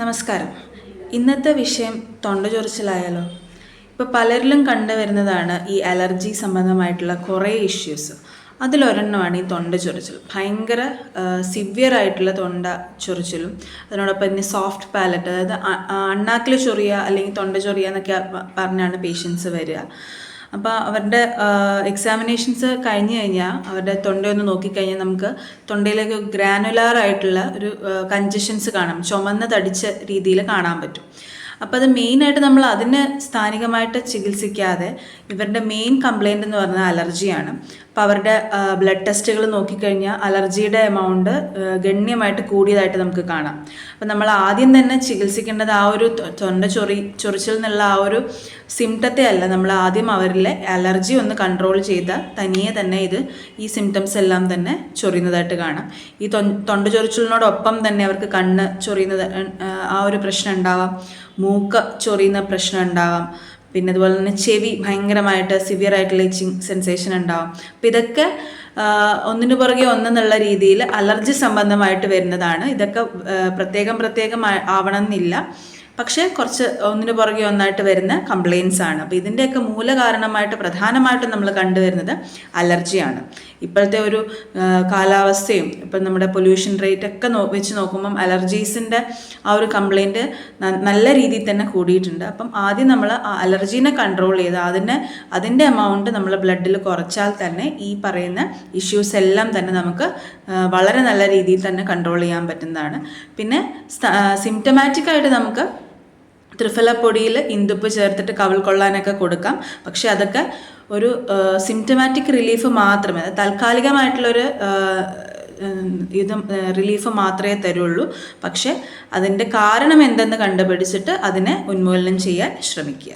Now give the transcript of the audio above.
നമസ്കാരം. ഇന്നത്തെ വിഷയം തൊണ്ട ചൊറിച്ചിലായാലോ ഇപ്പോൾ പലരിലും കണ്ടുവരുന്നതാണ് ഈ അലർജി സംബന്ധമായിട്ടുള്ള കുറേ ഇഷ്യൂസ് അതിലൊരെണ്ണമാണ് ഈ തൊണ്ട ചൊറിച്ചിൽ ഭയങ്കര സിവിയർ ആയിട്ടുള്ള തൊണ്ട ചൊറിച്ചിലും അതിനോടൊപ്പം തന്നെ സോഫ്റ്റ് പാലറ്റ് അതായത് അണ്ണാക്കിൽ ചൊറിയുക അല്ലെങ്കിൽ തൊണ്ട ചൊറിയുക എന്നൊക്കെ പറഞ്ഞാണ് പേഷ്യൻസ് വരിക. അപ്പോൾ അവരുടെ എക്സാമിനേഷൻസ് കഴിഞ്ഞ് കഴിഞ്ഞാൽ അവരുടെ തൊണ്ടയൊന്ന് നോക്കിക്കഴിഞ്ഞാൽ നമുക്ക് തൊണ്ടയിലേക്ക് ഗ്രാനുലാർ ആയിട്ടുള്ള ഒരു കഞ്ചഷൻസ് കാണാം. ചുമന്ന് തടിച്ച രീതിയിൽ കാണാൻ പറ്റും. അപ്പോൾ അത് മെയിനായിട്ട് നമ്മൾ അതിന് സ്ഥാനികമായിട്ട് ചികിത്സിക്കാതെ ഇവരുടെ മെയിൻ കംപ്ലൈന്റ് എന്ന് പറഞ്ഞാൽ അലർജിയാണ്. അപ്പോൾ അവരുടെ ബ്ലഡ് ടെസ്റ്റുകൾ നോക്കിക്കഴിഞ്ഞാൽ അലർജിയുടെ എമൗണ്ട് ഗണ്യമായിട്ട് കൂടിയതായിട്ട് നമുക്ക് കാണാം. അപ്പോൾ നമ്മൾ ആദ്യം തന്നെ ചികിത്സിക്കേണ്ടത് ആ ഒരു തൊണ്ട ചൊറി ചൊറിച്ചിൽ നിന്നുള്ള ആ ഒരു സിംറ്റത്തെ അല്ല. നമ്മൾ ആദ്യം അവരിലെ അലർജി ഒന്ന് കൺട്രോൾ ചെയ്താൽ തനിയെ തന്നെ ഇത് ഈ സിംറ്റംസ് എല്ലാം തന്നെ ചൊറിയുന്നതായിട്ട് കാണാം. ഈ തൊണ്ട ചൊറിച്ചിലിനോടൊപ്പം തന്നെ അവർക്ക് കണ്ണ് ചൊറിയുന്നത് ആ, ഒരു പ്രശ്നം ഉണ്ടാവാം. മൂക്ക ചൊറിയുന്ന പ്രശ്നം ഉണ്ടാവാം. പിന്നെ അതുപോലെ തന്നെ ചെവി ഭയങ്കരമായിട്ട് സിവിയർ ആയിട്ടുള്ള ഇച്ചിങ് സെൻസേഷൻ ഉണ്ടാവും. അപ്പം ഇതൊക്കെ ഒന്നിനു പുറകെ ഒന്നെന്നുള്ള രീതിയിൽ അലർജി സംബന്ധമായിട്ട് വരുന്നതാണ്. ഇതൊക്കെ പ്രത്യേകം പ്രത്യേകം ആവണമെന്നില്ല. പക്ഷേ കുറച്ച് ഒന്നിനു പുറകെ ഒന്നായിട്ട് വരുന്ന കംപ്ലയിൻസ് ആണ്. അപ്പോൾ ഇതിന്റെയൊക്കെ മൂലകാരണമായിട്ട് പ്രധാനമായിട്ടും നമ്മൾ കണ്ടുവരുന്നത് അലർജിയാണ്. ഇപ്പോഴത്തെ ഒരു കാലാവസ്ഥയും ഇപ്പം നമ്മുടെ പൊല്യൂഷൻ റേറ്റ് ഒക്കെ നോ വെച്ച് നോക്കുമ്പം അലർജീസിന്റെ ആ ഒരു കംപ്ലയിന്റ് നല്ല രീതിയിൽ തന്നെ കൂടിയിട്ടുണ്ട്. അപ്പം ആദ്യം നമ്മൾ ആ അലർജീനെ കൺട്രോൾ ചെയ്ത് അതിനെ അതിന്റെ എമൗണ്ട് നമ്മൾ ബ്ലഡിൽ കുറച്ചാൽ തന്നെ ഈ പറയുന്ന ഇഷ്യൂസ് എല്ലാം തന്നെ നമുക്ക് വളരെ നല്ല രീതിയിൽ തന്നെ കൺട്രോൾ ചെയ്യാൻ പറ്റുന്നതാണ്. പിന്നെ സിംറ്റമാറ്റിക് ആയിട്ട് നമുക്ക് ത്രിഫലപ്പൊടിയിൽ ഇന്ദുപ്പ് ചേർത്തിട്ട് കവൾ കൊള്ളാനൊക്കെ കൊടുക്കാം. പക്ഷെ അതൊക്കെ ഒരു സിംറ്റമാറ്റിക് റിലീഫ് മാത്രമേ താൽക്കാലികമായിട്ടുള്ളൊരു ഇത് റിലീഫ് മാത്രമേ തരുള്ളൂ. പക്ഷെ അതിന്റെ കാരണം എന്തെന്ന് കണ്ടുപിടിച്ചിട്ട് അതിനെ ഉന്മൂലനം ചെയ്യാൻ ശ്രമിക്കുക.